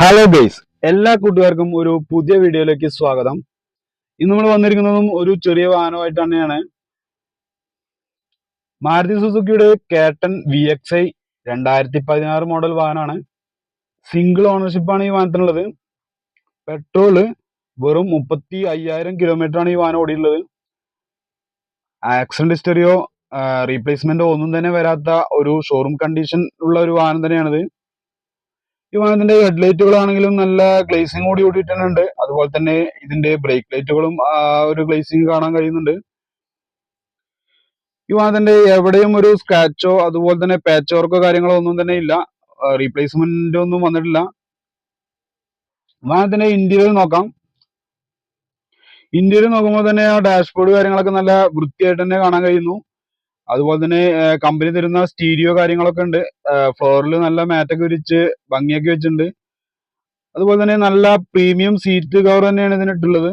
Hello guys എല്ലാ കൂട്ടുകാർക്കും ഒരു പുതിയ വീഡിയോയിലേക്ക് സ്വാഗതം. ഇന്ന് നമ്മൾ വന്നിരിക്കുന്നതും ഒരു ചെറിയ വാഹനമായിട്ട് തന്നെയാണ്. മാരുതി സുസുക്കിയുടെ കേട്ടൻ വി എക്സ് ഐ രണ്ടായിരത്തി പതിനാറ് മോഡൽ വാഹനമാണ് സിംഗിൾ ഓണർഷിപ്പാണ് ഈ വാഹനത്തിനുള്ളത്. പെട്രോൾ വെറും മുപ്പത്തി അയ്യായിരം കിലോമീറ്റർ ആണ് ഈ വാഹനം ഓടിയിട്ടുള്ളത്. ആക്സിഡന്റ് ഹിസ്റ്ററിയോ റീപ്ലേസ്മെന്റോ ഒന്നും തന്നെ വരാത്ത ഒരു ഷോറൂം കണ്ടീഷൻ ഉള്ള ഒരു വാഹനം തന്നെയാണിത്. ഈ വാഹനത്തിന്റെ ഹെഡ്ലൈറ്റുകളാണെങ്കിലും നല്ല ഗ്ലേസിംഗ് കൂടി കൂടിയിട്ടുണ്ട്. അതുപോലെ തന്നെ ഇതിന്റെ ബ്രേക്ക് ലൈറ്റുകളും ഒരു ഗ്ലേസിംഗ് കാണാൻ കഴിയുന്നുണ്ട്. ഈ വാഹനത്തിന്റെ എവിടെയും ഒരു സ്ക്രാച്ചോ അതുപോലെ തന്നെ പാച്ച് വർക്കോ കാര്യങ്ങളോ ഒന്നും തന്നെ ഇല്ല. റീപ്ലേസ്മെന്റ് ഒന്നും വന്നിട്ടില്ല. വാഹനത്തിന്റെ ഇന്റീരിയർ നോക്കാം. ഇന്റീരിയർ നോക്കുമ്പോൾ തന്നെ ആ ഡാഷ്ബോർഡ് കാര്യങ്ങളൊക്കെ നല്ല വൃത്തിയായിട്ട് തന്നെ കാണാൻ കഴിയുന്നു. അതുപോലെ തന്നെ കമ്പനി തരുന്ന സ്റ്റീരിയോ കാര്യങ്ങളൊക്കെ ഉണ്ട്. ഫ്ലോറിൽ നല്ല മാറ്റൊക്കെ വിരിച്ച് ഭംഗിയൊക്കെ വെച്ചിട്ടുണ്ട്. അതുപോലെ തന്നെ നല്ല പ്രീമിയം സീറ്റ് കവർ തന്നെയാണ് ഇതിനിട്ടുള്ളത്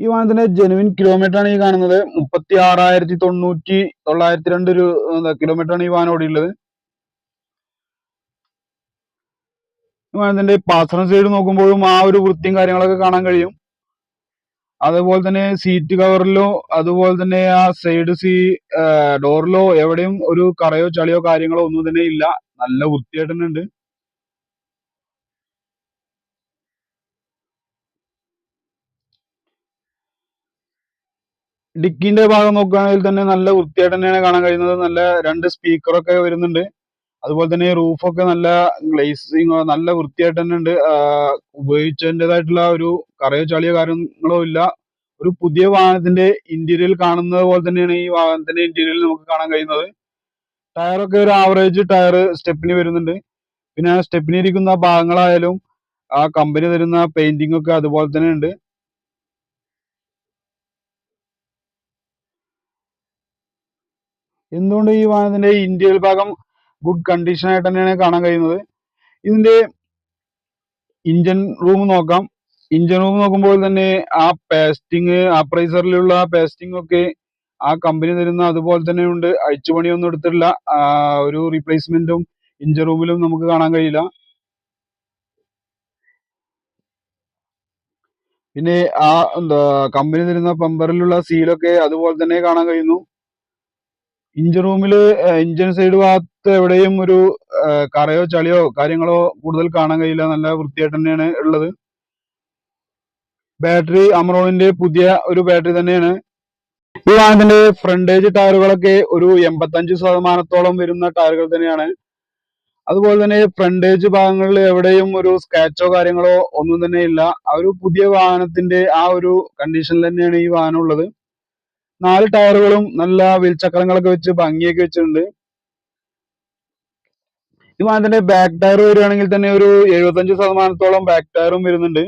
ഈ വാഹനത്തിന്റെ ജെനുവിൻ കിലോമീറ്റർ ആണ് ഈ കാണുന്നത്. മുപ്പത്തി ആറായിരത്തി തൊണ്ണൂറ്റി തൊള്ളായിരത്തി രണ്ട് ഒരു കിലോമീറ്റർ ആണ് ഈ വാഹനം ഓടിയുള്ളത് ഈ പാസറം സൈഡ് നോക്കുമ്പോഴും ആ ഒരു വൃത്തിയും കാര്യങ്ങളൊക്കെ കാണാൻ കഴിയും. അതുപോലെ തന്നെ സീറ്റ് കവറിലോ അതുപോലെ തന്നെ ആ സൈഡ് സീ ഡോറിലോ എവിടെയും ഒരു കറയോ ചളിയോ കാര്യങ്ങളോ ഒന്നും തന്നെ ഇല്ല. നല്ല വൃത്തിയായിട്ട് തന്നെ ഉണ്ട്. ഡിക്കിന്റെ ഭാഗം നോക്കുകയാണെങ്കിൽ തന്നെ നല്ല വൃത്തിയായിട്ട് തന്നെയാണ് കാണാൻ കഴിയുന്നത്. നല്ല രണ്ട് സ്പീക്കറൊക്കെ വരുന്നുണ്ട്. അതുപോലെ തന്നെ റൂഫൊക്കെ നല്ല ഗ്ലേസിങ് നല്ല വൃത്തിയായിട്ട് തന്നെ ഉണ്ട്. ഉപയോഗിച്ചതിന്റെതായിട്ടുള്ള ഒരു കറയോ ചളിയോ കാര്യങ്ങളോ ഇല്ല. ഒരു പുതിയ വാഹനത്തിന്റെ ഇന്റീരിയൽ കാണുന്നത് പോലെ തന്നെയാണ് ഈ വാഹനത്തിന്റെ ഇന്റീരിയൽ നമുക്ക് കാണാൻ കഴിയുന്നത്. ടയറൊക്കെ ഒരു ആവറേജ് ടയർ സ്റ്റെപ്പിന് വരുന്നുണ്ട്. പിന്നെ ആ സ്റ്റെപ്പിന് ഇരിക്കുന്ന ഭാഗങ്ങളായാലും ആ കമ്പനി തരുന്ന പെയിന്റിംഗ് ഒക്കെ അതുപോലെ തന്നെ ഉണ്ട്. എന്തുകൊണ്ട് ഈ വാഹനത്തിന്റെ ഇന്റീരിയൽ ഭാഗം ഗുഡ് കണ്ടീഷൻ ആയിട്ട് തന്നെയാണ് കാണാൻ കഴിയുന്നത്. ഇതിന്റെ ഇഞ്ചൻ റൂം നോക്കാം. ഇഞ്ചൻ റൂം നോക്കുമ്പോൾ തന്നെ ആ പേസ്റ്റിങ് ആ പ്രൈസറിലുള്ള പേസ്റ്റിംഗ് ഒക്കെ ആ കമ്പനി തരുന്ന അതുപോലെ തന്നെ ഉണ്ട് അഴിച്ചുപണിയൊന്നും എടുത്തിട്ടില്ല. ഒരു റീപ്ലേസ്മെന്റും ഇഞ്ചൻ റൂമിലും നമുക്ക് കാണാൻ കഴിയില്ല. പിന്നെ ആ എന്താ കമ്പനി തരുന്ന പമ്പറിലുള്ള സീലൊക്കെ അതുപോലെ തന്നെ കാണാൻ കഴിയുന്നു. ഇഞ്ചൻ റൂമിൽ ഇഞ്ചിൻ സൈഡ് ഭാഗത്ത് എവിടെയും ഒരു കറയോ ചളിയോ കാര്യങ്ങളോ കൂടുതൽ കാണാൻ കഴിയില്ല. നല്ല വൃത്തിയായിട്ട് തന്നെയാണ് ഉള്ളത്. ബാറ്ററി അമറോണിന്റെ പുതിയ ഒരു ബാറ്ററി തന്നെയാണ്. ഈ വാഹനത്തിന്റെ ഫ്രണ്ടേജ് ടയറുകളൊക്കെ ഒരു എൺപത്തഞ്ച് ശതമാനത്തോളം വരുന്ന ടയറുകൾ തന്നെയാണ്. അതുപോലെ തന്നെ ഫ്രണ്ടേജ് ഭാഗങ്ങളിൽ എവിടെയും ഒരു സ്ക്രാച്ചോ കാര്യങ്ങളോ ഒന്നും തന്നെ ഇല്ല. ആ ഒരു പുതിയ വാഹനത്തിന്റെ ആ ഒരു കണ്ടീഷനിൽ തന്നെയാണ് ഈ വാഹനം ഉള്ളത്. നാല് ടയറുകളും നല്ല വിൽചക്രങ്ങളൊക്കെ വെച്ച് ഭംഗിയൊക്കെ വെച്ചിട്ടുണ്ട്. ഈ വാഹനത്തിന്റെ ബാക്ക് ടയർ വരികയാണെങ്കിൽ തന്നെ ഒരു എഴുപത്തഞ്ച് ശതമാനത്തോളം ബാക്ക് ടയറും വരുന്നുണ്ട്.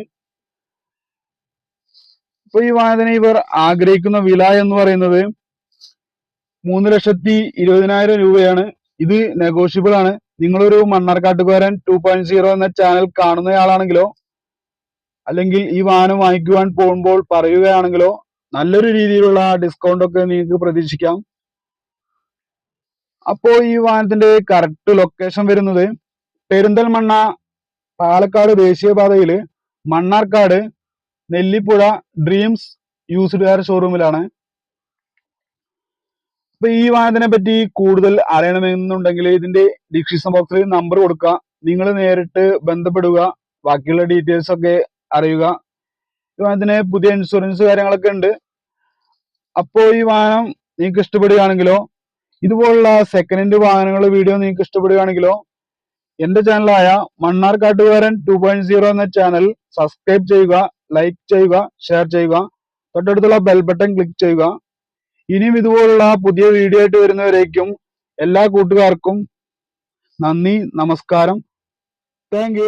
ഇപ്പൊ ഈ വാഹനത്തിന് ഇവർ ആഗ്രഹിക്കുന്ന വില എന്ന് പറയുന്നത് മൂന്ന് ലക്ഷത്തി ഇരുപതിനായിരം രൂപയാണ്. ഇത് നെഗോഷ്യബിൾ ആണ്. നിങ്ങളൊരു മണ്ണാർക്കാട്ടുകാരൻ ടു പോയിന്റ് സീറോ എന്ന ചാനൽ കാണുന്നയാളാണെങ്കിലോ അല്ലെങ്കിൽ ഈ വാഹനം വാങ്ങിക്കുവാൻ പോകുമ്പോൾ പറയുകയാണെങ്കിലോ നല്ലൊരു രീതിയിലുള്ള ഡിസ്കൗണ്ട് ഒക്കെ നിങ്ങൾക്ക് പ്രതീക്ഷിക്കാം. അപ്പോ ഈ വാഹനത്തിന്റെ കറക്റ്റ് ലൊക്കേഷൻ വരുന്നത് പെരിന്തൽമണ്ണ പാലക്കാട് ദേശീയപാതയിൽ Mannarkkad Nellippuzha dreams used car ഷോറൂമിലാണ് അപ്പൊ ഈ വാഹനത്തിനെ പറ്റി കൂടുതൽ അറിയണമെന്നുണ്ടെങ്കിൽ ഇതിന്റെ ഡിസ്ക്രിപ്ഷൻ ബോക്സിൽ നമ്പർ കൊടുക്കുക. നിങ്ങൾ നേരിട്ട് ബന്ധപ്പെടുക ബാക്കിയുള്ള ഡീറ്റെയിൽസ് ഒക്കെ അറിയുക. ഈ വാഹനത്തിന് പുതിയ ഇൻഷുറൻസ് കാര്യങ്ങളൊക്കെ ഉണ്ട്. അപ്പോ ഈ വാഹനം നിങ്ങൾക്ക് ഇഷ്ടപ്പെടുകയാണെങ്കിലോ ഇതുപോലുള്ള സെക്കൻഡ് ഹാൻഡ് വാഹനങ്ങളുടെ വീഡിയോ നിങ്ങൾക്ക് ഇഷ്ടപ്പെടുകയാണെങ്കിലോ എന്റെ ചാനലായ മണ്ണാർ കാട്ടുകാരൻ ടു പോയിന്റ് സീറോ എന്ന ചാനൽ സബ്സ്ക്രൈബ് ചെയ്യുക ലൈക്ക് ചെയ്യുക ഷെയർ ചെയ്യുക തൊട്ടടുത്തുള്ള ബെൽ ബട്ടൺ ക്ലിക്ക് ചെയ്യുക. ഇനിയും ഇതുപോലുള്ള പുതിയ വീഡിയോ ആയിട്ട് വരുന്നവരേക്കും എല്ലാ കൂട്ടുകാർക്കും നന്ദി നമസ്കാരം. താങ്ക്